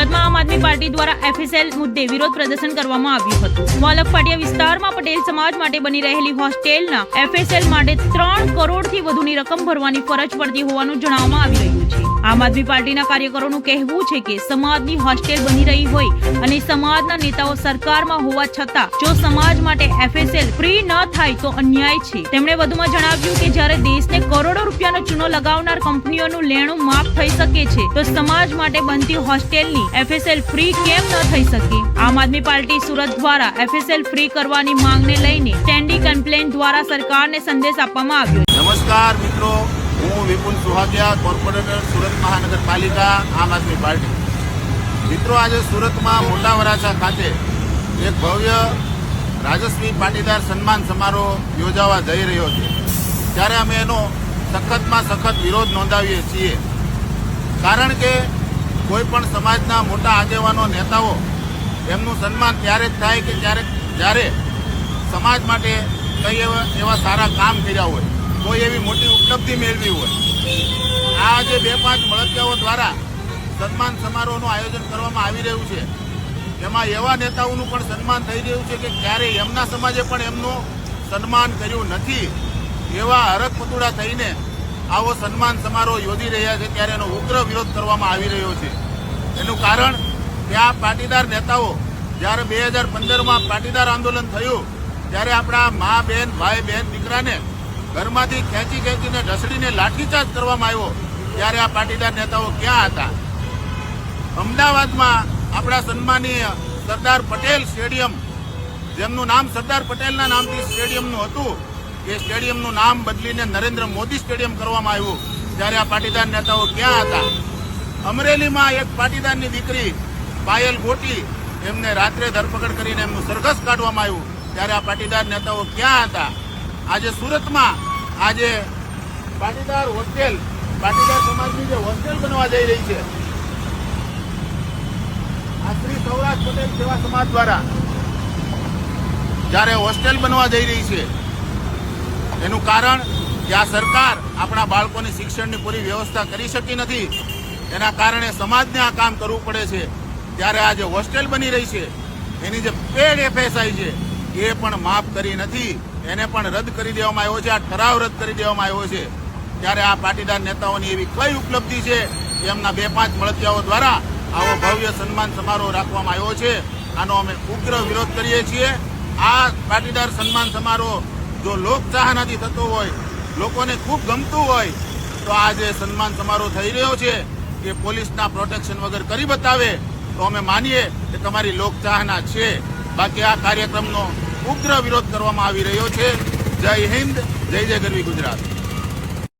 સુરતમાં આમ આદમી પાર્ટી દ્વારા એફએસએલ મુદ્દે વિરોધ પ્રદર્શન કરવામાં આવ્યું હતું. વાલકપાટિયા વિસ્તારમાં પટેલ સમાજ માટે બની રહેલી હોસ્ટેલના એફએસએલ માટે ત્રણ કરોડથી વધુની રકમ ભરવાની ફરજ પડતી હોવાનું જણાવવામાં આવી રહ્યું છે. આમ આદમી પાર્ટીના કાર્યકરોનું કહેવું છે કે સમાજની હોસ્ટેલ બની રહી હોય અને સમાજના નેતાઓ સરકારમાં હોવા છતાં જો સમાજ માટે એફએસએલ ફ્રી ન થાય તો અન્યાય છે. તેમણે વધુમાં જણાવ્યું કે જ્યારે દેશને કરોડો રૂપિયાનો ચૂનો લગાવનાર કંપનીઓનું લેણું માફ થઈ શકે છે, તો સમાજ માટે બનતી હોસ્ટેલની એફએસએલ ફ્રી કેમ ન થઈ શકે? આમ આદમી પાર્ટી સુરત દ્વારા એફએસએલ ફ્રી કરવાની માંગને લઈને સ્ટેન્ડિંગ કમ્પ્લેન દ્વારા સરકારને સંદેશ આપવામાં આવ્યો નમસ્કાર મિત્રો, હું વિપુલ સુહાગિયા, કોર્પોરેટર સુરત મહાનગરપાલિકા, આમ આદમી પાર્ટી. મિત્રો, આજે સુરતમાં મોટા વરાછા ખાતે એક ભવ્ય રાજસ્વી પાટીદાર સન્માન સમારોહ યોજાવા જઈ રહ્યો છે. ત્યારે અમે એનો સખતમાં સખત વિરોધ નોંધાવીએ છીએ. કારણ કે કોઈ પણ સમાજના મોટા આગેવાનો, નેતાઓ એમનું સન્માન ત્યારે જ થાય કે જ્યારે જ્યારે સમાજ માટે કંઈ એવા એવા સારા કામ કર્યા હોય, કોઈ એવી મોટી ઉપલબ્ધિ મેળવી હોય. આ જે બે પાંચ મળતિયાઓ દ્વારા સન્માન સમારોહનું આયોજન કરવામાં આવી રહ્યું છે, એમાં એવા નેતાઓનું પણ સન્માન થઈ રહ્યું છે કે ક્યારેય એમના સમાજે પણ એમનું સન્માન કર્યું નથી. એવા હરક પુતળા થઈને આવો સન્માન સમારોહ યોજી રહ્યા છે ત્યારે એનો ઉગ્ર વિરોધ કરવામાં આવી રહ્યો છે. એનું કારણ આ પાટીદાર નેતાઓ જ્યારે બે હજાર પંદરમાં પાટીદાર આંદોલન થયું, ત્યારે આપણા મા બેન, ભાઈ બહેન દીકરાને ઘરમાંથી ખેંચી ખેંચીને ઢસડીને લાઠીચાર્જ કરવામાં આવ્યો, ત્યારે આ પાટીદાર નેતાઓ ક્યાં હતા? અમદાવાદમાં આપણા સન્માનીય સરદાર પટેલ સ્ટેડિયમ, જેમનું નામ સરદાર પટેલના નામથી સ્ટેડિયમનું હતું એ સ્ટેડિયમનું નામ બદલીને નરેન્દ્ર મોદી સ્ટેડિયમ કરવામાં આવ્યું. ત્યારે આ પાટીદાર નેતાઓ ક્યાં હતા? અમરેલીમાં એક પાટીદારની દીકરી પાયલ ગોટી એમને રાત્રે ધરપકડ કરીને એમનું સરઘસ કાઢવામાં આવ્યું. ત્યારે આ પાટીદાર નેતાઓ ક્યાં હતા? આજે સુરતમાં આજે પાટીદાર હોસ્ટેલ, પાટીદાર સમાજની જે હોસ્ટેલ બનવા જઈ રહી છે. આ શ્રી સૌરાષ્ટ્ર પટેલ સેવા સમાજ દ્વારા જ્યારે હોસ્ટેલ બનવા જઈ રહી છે એનું કારણ કે આ સરકાર આપણા બાળકોની શિક્ષણની પૂરી વ્યવસ્થા કરી શકી નથી. એના કારણે સમાજને આ કામ કરવું પડે છે. ત્યારે આ જે હોસ્ટેલ બની રહી છે, એની જે પેડ એફએસઆઈ છે, એ પણ માફ કરી નથી. એને પણ રદ કરી દેવામાં આવ્યો છે, આ ઠરાવ રદ કરી દેવામાં આવ્યો છે. ત્યારે આ પાટીદાર નેતાઓની એવી કઈ ઉપલબ્ધિ છે એમના બે પાંચ મળતિયાઓ દ્વારા આવો ભવ્ય સન્માન સમારોહ રાખવામાં આવ્યો છે? આનો અમે ઉગ્ર વિરોધ કરીએ છીએ. આ પાટીદાર સન્માન સમારોહ જો લોકચાહનાથી થતો હોય, લોકોને ખૂબ ગમતું હોય, તો આ જે સન્માન સમારોહ થઈ રહ્યો છે, એ પોલીસના પ્રોટેક્શન વગર કરી બતાવે, તો અમે માનીએ કે તમારી લોકચાહના છે. બાકી આ કાર્યક્રમનો ઉગ્ર વિરોધ કરવામાં આવી રહ્યો છે. જય હિન્દ, જય જય ગરવી ગુજરાત.